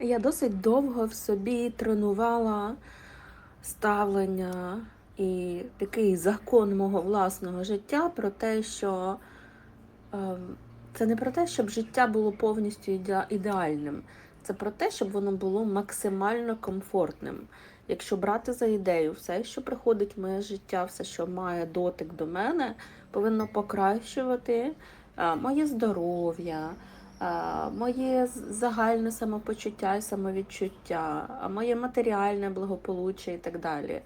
Я досить довго в собі тренувала ставлення і такий закон мого власного життя про те, що ем, це не про те, щоб життя було повністю ідеальним. Це про те, щоб воно було максимально комфортним. Якщо брати за ідею, все, що приходить в моє життя, все, що має дотик до мене, повинно покращувати е, моє здоров'я, моє загальне самопочуття і самовідчуття, моє матеріальне благополуччя і так далі.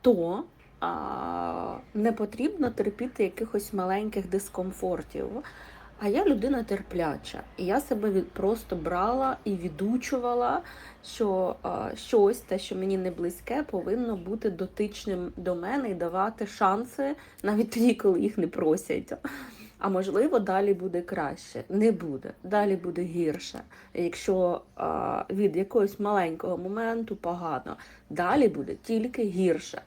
То не потрібно терпіти якихось маленьких дискомфортів. А я людина терпляча, і я себе від, просто брала і відучувала, що а, щось, те, що мені не близьке, повинно бути дотичним до мене і давати шанси навіть тоді, коли їх не просять. А можливо, далі буде краще. Не буде. Далі буде гірше. Якщо а, від якогось маленького моменту погано, далі буде тільки гірше.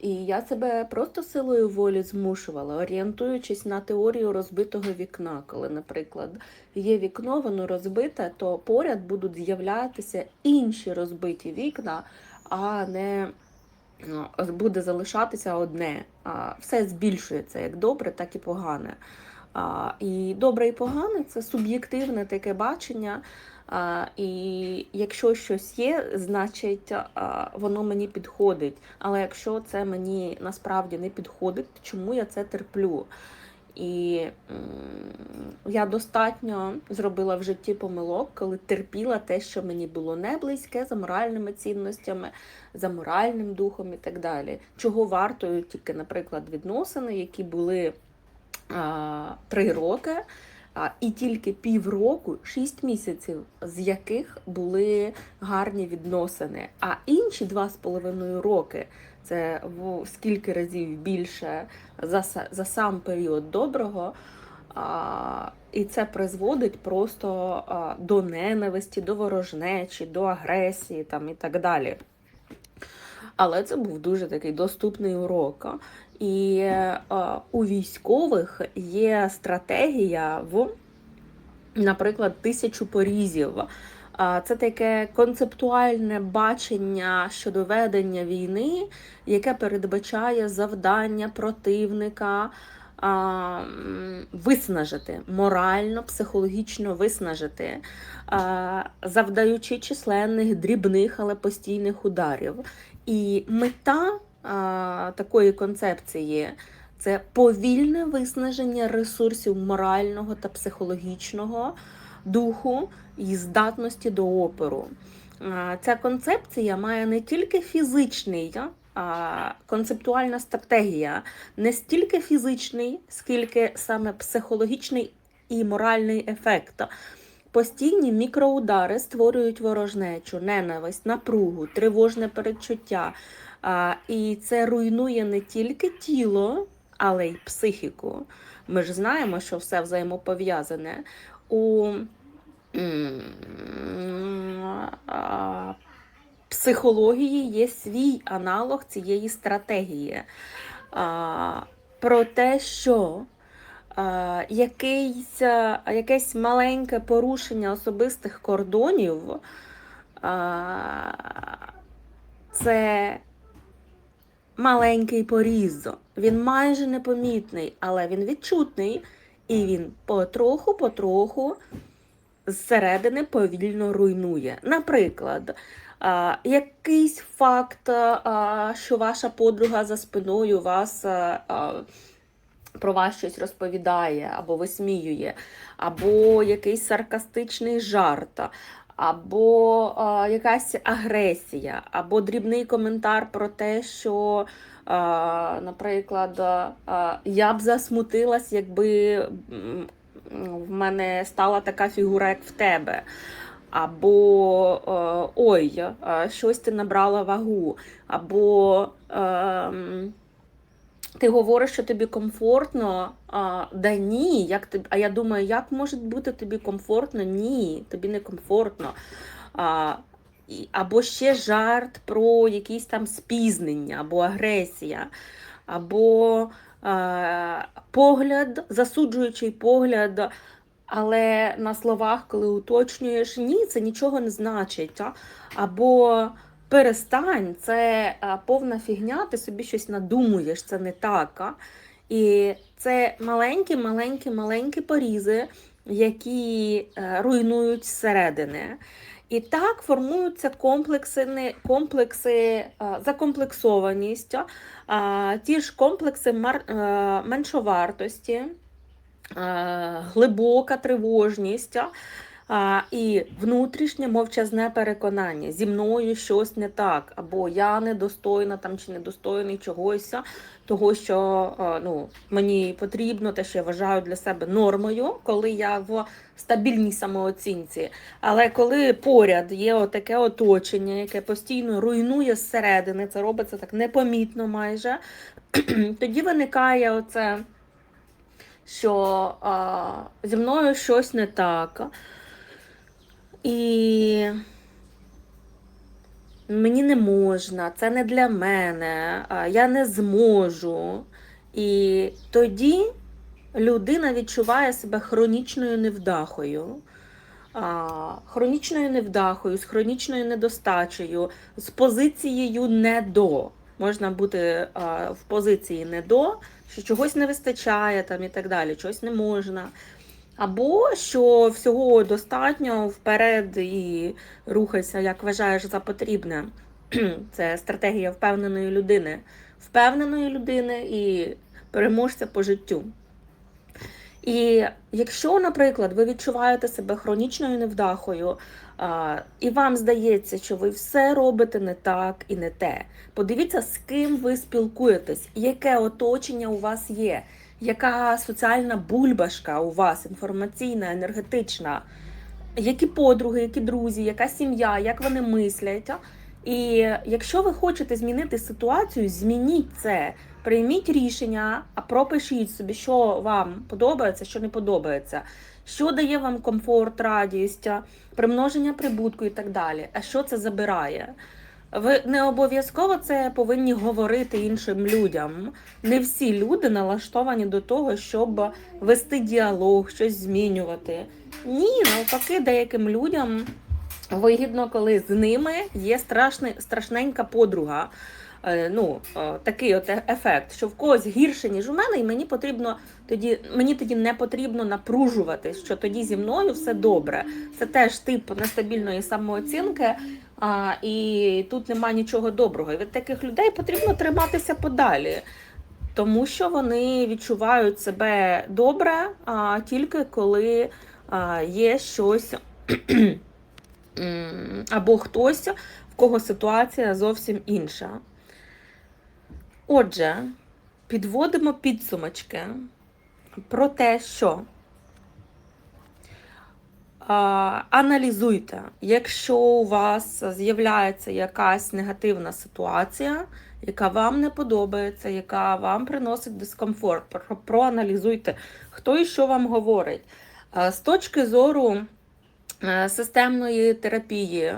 І я себе просто силою волі змушувала, орієнтуючись на теорію розбитого вікна. Коли, наприклад, є вікно, воно розбите, то поряд будуть з'являтися інші розбиті вікна, а не буде залишатися одне. Все збільшується як добре, так і погане. І добре і погане це суб'єктивне таке бачення. І якщо щось є, значить воно мені підходить. Але якщо це мені насправді не підходить, чому я це терплю? І я достатньо зробила в житті помилок, коли терпіла те, що мені було не близьке за моральними цінностями, за моральним духом і так далі. Чого вартою тільки, наприклад, відносини, які були а, три роки, а, і тільки півроку, шість місяців, з яких були гарні відносини. А інші два з половиною роки це в скільки разів більше за, за сам період доброго. А, і це призводить просто а, до ненависті, до ворожнечі, до агресії там, і так далі. Але це був дуже такий доступний урок. І е, у військових є стратегія в, наприклад, тисячу порізів. Це таке концептуальне бачення щодо ведення війни, яке передбачає завдання противника виснажити, морально, психологічно виснажити, завдаючи численних дрібних, але постійних ударів. І мета такої концепції це повільне виснаження ресурсів морального та психологічного духу і здатності до опору. Ця концепція має не тільки фізичний, а концептуальна стратегія, не стільки фізичний, скільки саме психологічний і моральний ефект. Постійні мікроудари створюють ворожнечу, ненависть, напругу, тривожне передчуття. І це руйнує не тільки тіло, але й психіку. Ми ж знаємо, що все взаємопов'язане. У психології є свій аналог цієї стратегії. Про те, що якийсь, якесь маленьке порушення особистих кордонів це маленький поріз. Він майже непомітний, але він відчутний, і він потроху-потроху зсередини повільно руйнує. Наприклад, а, якийсь факт, а, що ваша подруга за спиною вас. а, про вас щось розповідає або висміює, або якийсь саркастичний жарт, або а, якась агресія, або дрібний коментар про те, що, а, наприклад, а, я б засмутилась, якби в мене стала така фігура, як в тебе. Або е, ой, е, щось ти набрала вагу, або ем, ти говориш, що тобі комфортно, да ні, як ти, а я думаю, як може бути тобі комфортно? Ні, тобі не комфортно. Або ще жарт про якісь там спізнення, або агресія, або погляд, засуджуючий погляд Але на словах, коли уточнюєш, ні, це нічого не значить. А? Або перестань, це повна фігня, ти собі щось надумуєш, це не так. А? І це маленькі, маленькі, маленькі порізи, які е, руйнують зсередини. І так формуються комплекси, комплекси а, закомплексованість, ті ж комплекси е, меншовартості, е, глибока тривожність а, і внутрішнє мовчазне переконання. Зі мною щось не так, або я недостойна там чи недостойний чогось, того, що е, ну, мені потрібно, те, що я вважаю для себе нормою, коли я в стабільній самооцінці. Але коли поряд є таке оточення, яке постійно руйнує зсередини, це робиться так непомітно майже, тоді виникає оце, що а, зі мною щось не так. І мені не можна, це не для мене, я не зможу. І тоді людина відчуває себе хронічною невдахою. Хронічною невдахою, з хронічною недостачею, з позицією не до. Можна бути в позиції не до, що чогось не вистачає там і так далі, чогось не можна. Або що всього достатньо вперед і рухайся, як вважаєш за потрібне. Це стратегія впевненої людини. Впевненої людини і переможця по життю. І якщо, наприклад, ви відчуваєте себе хронічною невдахою, і вам здається, що ви все робите не так і не те, подивіться, з ким ви спілкуєтесь, яке оточення у вас є, яка соціальна бульбашка у вас, інформаційна, енергетична, які подруги, які друзі, яка сім'я, як вони мислять. І якщо ви хочете змінити ситуацію, змініть це. Прийміть рішення, а пропишіть собі, що вам подобається, що не подобається, що дає вам комфорт, радість, примноження прибутку і так далі. А що це забирає? Ви не обов'язково це повинні говорити іншим людям. Не всі люди налаштовані до того, щоб вести діалог, щось змінювати. Ні, навпаки, деяким людям вигідно, коли з ними є страшний, страшненька подруга. Е, Ну, е, такий от е- ефект, що в когось гірше, ніж у мене, і мені потрібно тоді, мені тоді не потрібно напружуватись, що тоді зі мною все добре. Це теж тип нестабільної самооцінки, а, і тут нема нічого доброго. І від таких людей потрібно триматися подалі. Тому що вони відчувають себе добре а, тільки коли а, є щось або хтось, в кого ситуація зовсім інша. Отже, підводимо підсумочки про те, що аналізуйте, якщо у вас з'являється якась негативна ситуація, яка вам не подобається, яка вам приносить дискомфорт, проаналізуйте, хто і що вам говорить. З точки зору е, системної терапії,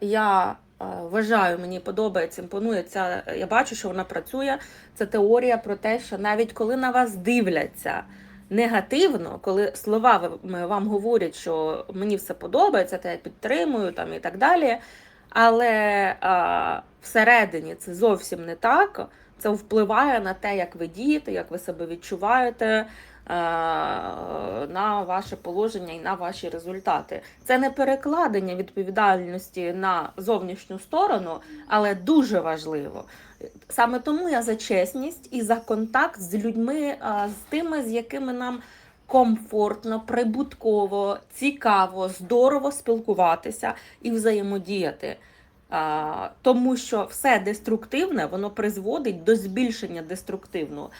я е, вважаю, мені подобається, імпонує ця, я бачу, що вона працює. Це теорія про те, що навіть коли на вас дивляться негативно, коли слова вам говорять, що мені все подобається, та я підтримую там і так далі. Але а, всередині це зовсім не так. Це впливає на те, як ви дієте, як ви себе відчуваєте, а, на ваше положення і на ваші результати. Це не перекладення відповідальності на зовнішню сторону, але дуже важливо. Саме тому я за чесність і за контакт з людьми, з тими, з якими нам комфортно, прибутково, цікаво, здорово спілкуватися і взаємодіяти. Тому що все деструктивне воно призводить до збільшення деструктивного.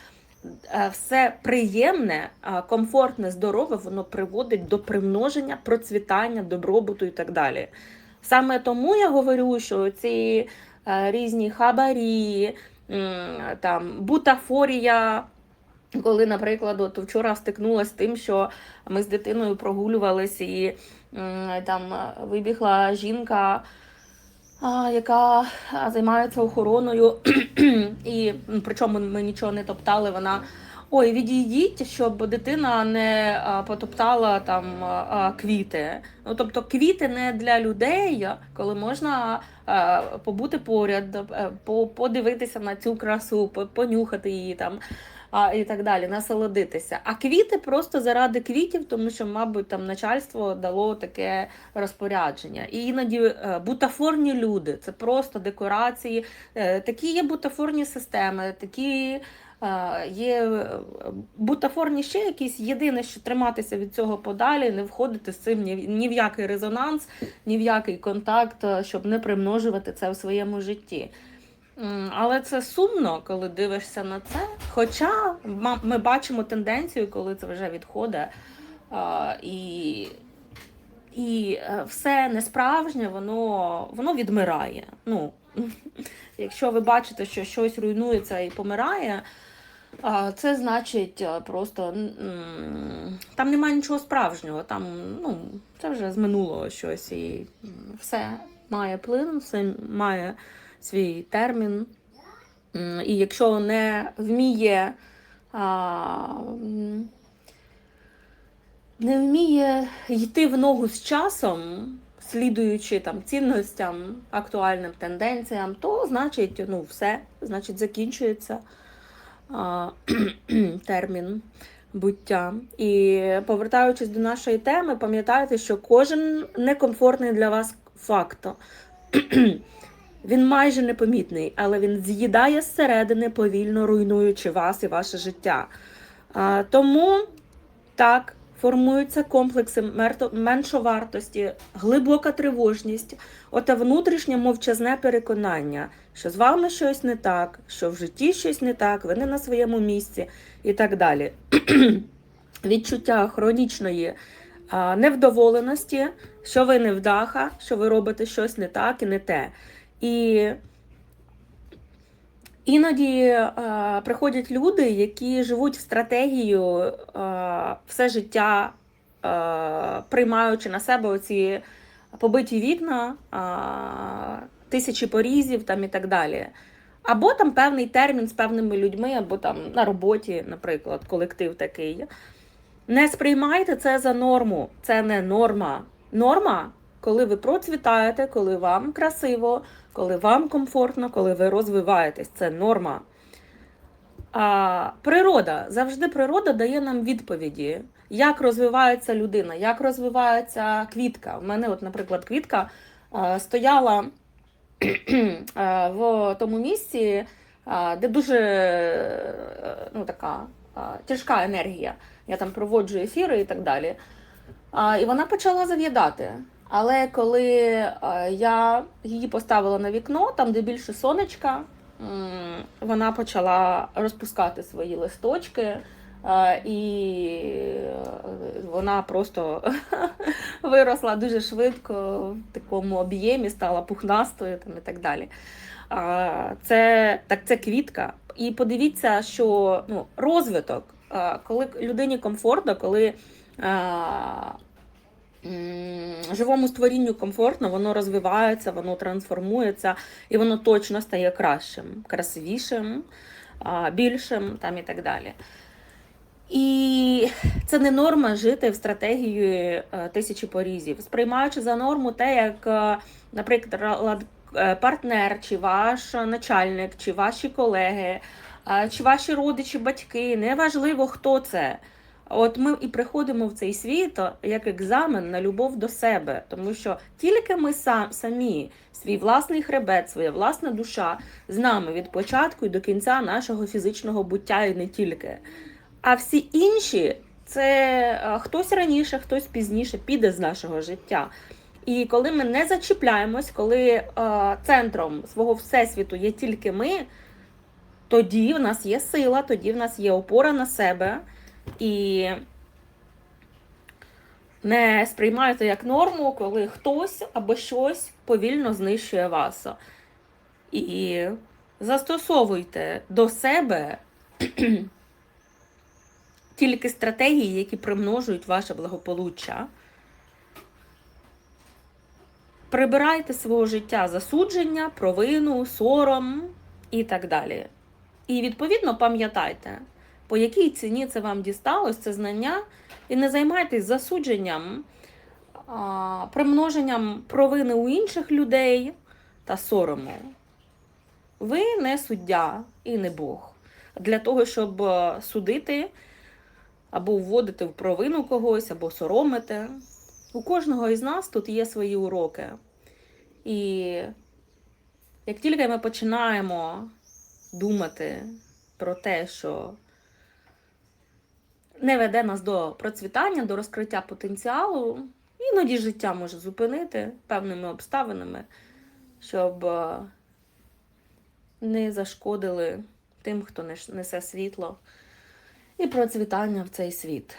Все приємне, комфортне, здорове, воно приводить до примноження, процвітання, добробуту і так далі. Саме тому я говорю, що ці різні хабарі, там, бутафорія. Коли, наприклад, от вчора стикнулася з тим, що ми з дитиною прогулювалися, і там е, вибігла жінка, яка займається охороною, і м, причому ми нічого не топтали, вона Ой, відійдіть, щоб дитина не потоптала там квіти. Ну тобто квіти не для людей, коли можна побути поряд, е, по- подивитися на цю красу, понюхати її там. А, і так далі, насолодитися. А квіти просто заради квітів, тому що, мабуть, там начальство дало таке розпорядження. І іноді е, бутафорні люди, це просто декорації. Е, Такі є бутафорні системи, такі е, є е, бутафорні ще якісь. Єдине, що триматися від цього подалі, не входити з цим ні, в- який резонанс, ні в який контакт, е, щоб не примножувати це в своєму житті. Але це сумно, коли дивишся на це. Хоча ми бачимо тенденцію, коли це вже відходить. І, і е, все несправжнє, воно, воно відмирає. Ну, якщо ви бачите, що щось руйнується і помирає, це значить е, просто там немає нічого справжнього. Там, ну, це вже з минулого щось. І все має плин, все має свій термін. І якщо не вміє, не вміє йти в ногу з часом, слідуючи там цінностям, актуальним тенденціям, то значить, ну, все, значить, закінчується термін буття. І повертаючись до нашої теми, пам'ятайте, що кожен некомфортний для вас факт. Він майже непомітний, але він з'їдає зсередини, повільно руйнуючи вас і ваше життя. Тому так формуються комплекси меншовартості, глибока тривожність, оте внутрішнє мовчазне переконання, що з вами щось не так, що в житті щось не так, ви не на своєму місці і так далі. Відчуття хронічної невдоволеності, що ви невдаха, що ви робите щось не так і не те. І іноді е, приходять люди, які живуть в стратегію е, все життя, е, приймаючи на себе оці побиті вікна, е, тисячі порізів там і так далі. Або там певний термін з певними людьми, або там на роботі, наприклад, колектив такий. Не сприймайте це за норму. Це не норма. Норма, коли ви процвітаєте, коли вам красиво, коли вам комфортно, коли ви розвиваєтесь. Це норма. А природа завжди природа дає нам відповіді, як розвивається людина, як розвивається квітка. У мене, от, наприклад, квітка стояла в тому місці, де дуже ну, така тяжка енергія. Я там проводжу ефіри і так далі. І вона почала зав'ядати. Але коли е, я її поставила на вікно, там, де більше сонечка, вона почала розпускати свої листочки, е, і е, вона просто виросла дуже швидко в такому об'ємі, стала пухнастою там, і так далі. Це, так, це квітка. І подивіться, що ну, розвиток, коли людині комфортно, коли живому створінню комфортно, воно розвивається, воно трансформується, і воно точно стає кращим, красивішим, більшим там і так далі. І це не норма жити в стратегії е, тисячі порізів, сприймаючи за норму те, як, е, наприклад, е, партнер, чи ваш начальник, чи ваші колеги, чи ваші родичі, батьки, неважливо, хто це. От ми і приходимо в цей світ як екзамен на любов до себе, тому що тільки ми сам, самі, свій власний хребет, своя власна душа з нами від початку і до кінця нашого фізичного буття і не тільки. А всі інші це хтось раніше, хтось пізніше піде з нашого життя. І коли ми не зачіпляємось, коли центром свого всесвіту є тільки ми, тоді в нас є сила, тоді в нас є опора на себе. І не сприймайте як норму, коли хтось або щось повільно знищує вас. І застосовуйте до себе тільки стратегії, які примножують ваше благополуччя. Прибирайте свого життя засудження, провину, сором і так далі. І відповідно пам'ятайте, по якій ціні це вам дісталось, це знання, і не займайтесь засудженням, а, примноженням провини у інших людей та сорому. Ви не суддя і не Бог. Для того, щоб е, судити або вводити в провину когось, або соромити. У кожного із нас тут є свої уроки. І як тільки ми починаємо думати про те, що не веде нас до процвітання, до розкриття потенціалу, іноді життя може зупинити певними обставинами, щоб е, не зашкодили тим, хто несе світло і процвітання в цей світ.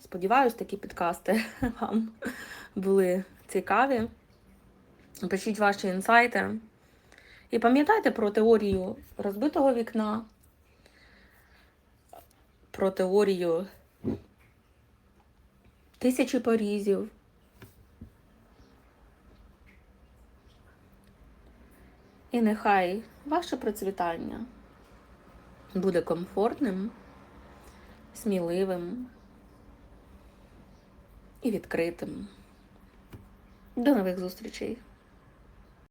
Сподіваюсь, такі підкасти вам були цікаві. Пишіть ваші інсайти. І пам'ятайте про теорію розбитого вікна, про теорію тисячі порізів. І нехай ваше процвітання буде комфортним, сміливим і відкритим. До нових зустрічей!